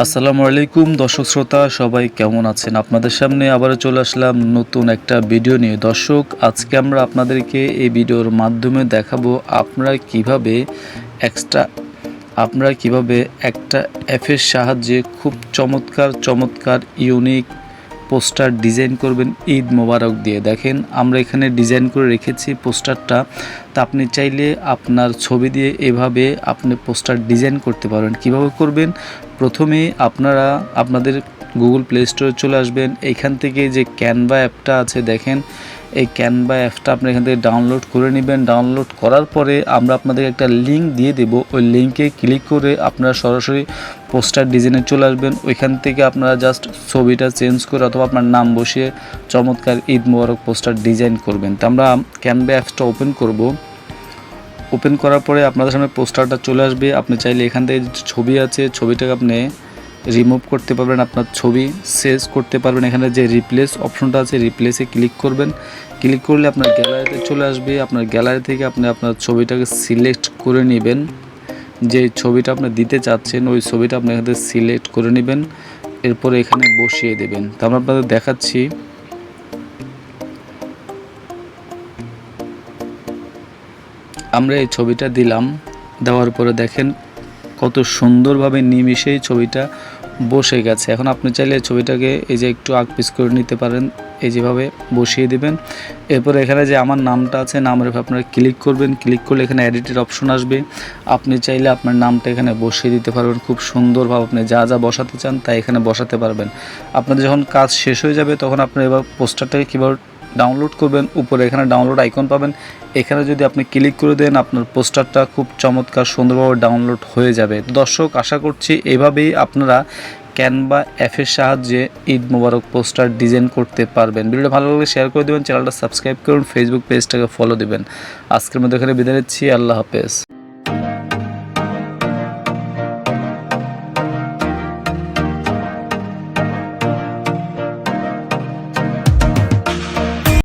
আসসালামু আলাইকুম, দর্শক শ্রোতা, সবাই কেমন আছেন? আপনাদের সামনে আবারও চলে আসলাম নতুন একটা ভিডিও নিয়ে। দর্শক, আজকে আমরা আপনাদেরকে এই ভিডিওর মাধ্যমে দেখাবো আপনারা কীভাবে এক্সট্রা আপনারা কীভাবে একটা অ্যাপের সাহায্যে খুব চমৎকার চমৎকার ইউনিক পোস্টার ডিজাইন করবেন ঈদ মোবারক দিয়ে। দেখেন, আমরা এখানে ডিজাইন করে রেখেছি পোস্টারটা। তা আপনি চাইলে আপনার ছবি দিয়ে এভাবে আপনি পোস্টার ডিজাইন করতে পারবেন। কীভাবে করবেন? প্রথমে আপনারা আপনাদের গুগল প্লে স্টোরে চলে আসবেন। এইখান থেকে যে ক্যানভা অ্যাপটা আছে, দেখেন, এই ক্যানভা অ্যাপটা আপনি এখান থেকে ডাউনলোড করে নেবেন। ডাউনলোড করার পরে আমরা আপনাদের একটা লিঙ্ক দিয়ে দেব। ওই লিঙ্কে ক্লিক করে আপনারা সরাসরি পোস্টার ডিজাইনে চলে আসবেন। ওইখান থেকে আপনারা জাস্ট ছবিটা চেঞ্জ করে অথবা আপনার নাম বসিয়ে চমৎকার ঈদ মোবারক পোস্টার ডিজাইন করবেন। তো আমরা ক্যানভা অ্যাপসটা ওপেন করব। ওপেন করার পরে আপনাদের সামনে পোস্টারটা চলে আসবে। আপনি চাইলে এখান থেকে ছবি আছে, ছবিটাকে আপনি রিমুভ করতে পারবেন আপনার ছবি। সেভ করতে পারবেন। এখানে যে রিপ্লেস অপশনটা আছে রিপ্লেসে ক্লিক করবেন। ক্লিক করলে আপনার গ্যালারিতে চলে আসবে। আপনার গ্যালারি থেকে আপনি আপনার ছবিটাকে সিলেক্ট করে নেবেন। যে ছবিটা আপনি দিতে চাচ্ছেন, ওই ছবিটা আপনি এখান সিলেক্ট করে নেবেন। এরপরে এখানে বসিয়ে দেবেন। তো আমরা আপনাদের দেখাচ্ছি। আমরা এই ছবিটা দিলাম। দেওয়ার পরে দেখেন কত সুন্দরভাবে নিমিশেই ছবিটা বসে গেছে। এখন আপনি চাইলে ছবিটাকে এই যে একটু আগ পিস করে নিতে পারেন। এই যেভাবে বসিয়ে দিবেন। এরপর এখানে যে আমার নামটা আছে নামের উপর আপনারা ক্লিক করবেন। ক্লিক করলে এখানে এডিটের অপশন আসবে। আপনি চাইলে আপনার নামটা এখানে বসিয়ে দিতে পারবেন। খুব সুন্দরভাবে আপনি যা যা বসাতে চান তা এখানে বসাতে পারবেন। আপনাদের যখন কাজ শেষ হয়ে যাবে, তখন আপনার এবার পোস্টারটাকে কীভাবে ডাউনলোড করবেন, উপরে এখানে ডাউনলোড আইকন পাবেন। এখানে যদি আপনি ক্লিক করে দেন, আপনার পোস্টারটা খুব চমৎকার সুন্দরভাবে ডাউনলোড হয়ে যাবে। দর্শক, আশা করছি এভাবেই আপনারা ক্যানভা অ্যাপের সাহায্যে ঈদ মোবারক পোস্টার ডিজাইন করতে পারবেন। ভিডিওটা ভালো লাগলে শেয়ার করে দেবেন, চ্যানেলটা সাবস্ক্রাইব করুন ফেসবুক পেজটাকে ফলো দেবেন। আজকের মধ্যে এখানে বিদায় নিচ্ছি, আল্লাহ হাফেজ।